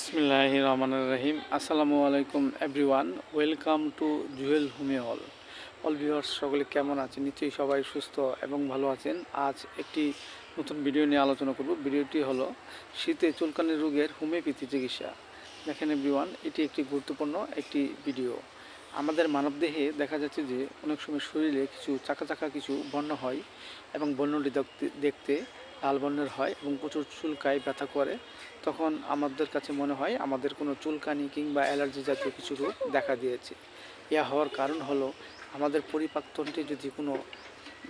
বিসমিল্লাহ রহমান রহিম আসসালামু আলাইকুম এভরিওয়ান, ওয়েলকাম টু জুয়েল হুমে হল। অল ভিউয়ার্স, সকলে কেমন আছেন? নিশ্চয়ই সবাই সুস্থ এবং ভালো আছেন। আজ একটি নতুন ভিডিও নিয়ে আলোচনা করব। ভিডিওটি হলো, শীতে চুলকানি রোগের হোমিওপ্যাথি চিকিৎসা। দেখেন এভরিওয়ান, এটি একটি গুরুত্বপূর্ণ একটি ভিডিও। আমাদের মানবদেহে দেখা যাচ্ছে যে, অনেক সময় শরীরে কিছু চাকা চাকা কিছু বর্ণ হয় এবং দেখতে- দেখতে লাল বর্ণের হয় এবং প্রচুর চুলকায় ব্যথা করে, তখন আমাদের কাছে মনে হয় আমাদের কোনো চুলকানি কিংবা অ্যালার্জি জাতীয় কিছু রোগ দেখা দিয়েছে। ইয়া হওয়ার কারণ হলো আমাদের পরিপাকতন্ত্রে যদি কোনো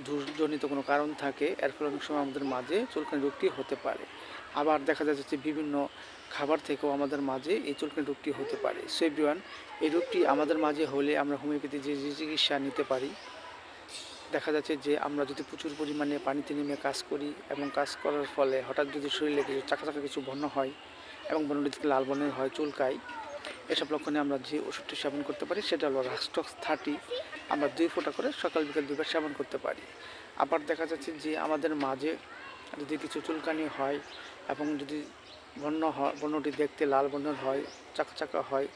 দুর্জনিত কোনো কারণ থাকে, এর ফলে অনেক সময় আমাদের মাঝে চুলকানি রোগটি হতে পারে। আবার দেখা যাচ্ছে যে বিভিন্ন খাবার থেকেও আমাদের মাঝে এই চুলকানি রোগটি হতে পারে। সো এই রোগটি আমাদের মাঝে হলে আমরা হোমিওপ্যাথি যে চিকিৎসা নিতে পারি দেখা যাচ্ছে যে আমরা যদি প্রচুর পরিমাণে পানিতে নেমে কাজ করি এবং কাজ করার ফলে হঠাৎ যদি শরীরে কিছু চাকা চাকা কিছু বন্য হয় এবং থেকে লাল বর্ণের হয়, চুলকায়, এসব লক্ষণে আমরা যে ওষুধটি সেবন করতে পারি সেটা হলো রাস্টক্স থার্টি। আমরা দুই ফোঁটা করে সকাল বিকাল দুইবার সেবন করতে পারি। আবার দেখা যাচ্ছে যে আমাদের মাঝে যদি কিছু চুলকানি হয় এবং যদি হয় বর্ণটি দেখতে লাল বর্ণের হয়, চাকা চাকা হয়,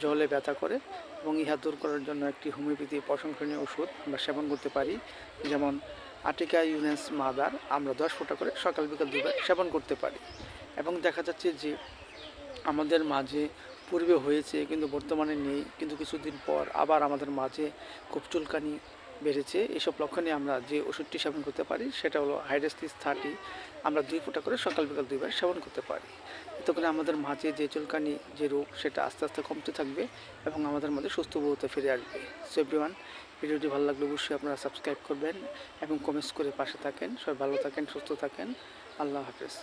জলে ব্যথা করে এবং ইহা দূর করার জন্য একটি হোমিওপ্যাথি প্রশংসনীয় ওষুধ আমরা সেবন করতে পারি। যেমন আটিকা ইউনেস মাদার, আমরা দশ ফোঁটা করে সকাল বিকাল দুবার সেবন করতে পারি। এবং দেখা যাচ্ছে যে আমাদের মাঝে পূর্বে হয়েছে কিন্তু বর্তমানে নেই। কিন্তু কিছুদিন পর আবার আমাদের মাঝে খুব চুলকানি বেড়েছে। এসব লক্ষণে আমরা যে ওষুধটি সেবন করতে পারি, সেটা হলো হাইড্রাস্টিস থার্টি আমরা দুই ফোঁটা করে সকাল বিকাল দুইবার সেবন করতে পারি। এতে করে আমাদের মাঝে যে চুলকানি, যে রোগ, সেটা আস্তে আস্তে কমতে থাকবে এবং আমাদের মধ্যে সুস্থ বহুতে ফিরে আসবে। সো এভরিওয়ান ভিডিওটি ভালো লাগলে অবশ্যই আপনারা সাবস্ক্রাইব করবেন এবং কমেন্টস করে পাশে থাকেন। সবাই ভালো থাকেন, সুস্থ থাকেন। আল্লাহ হাফেজ।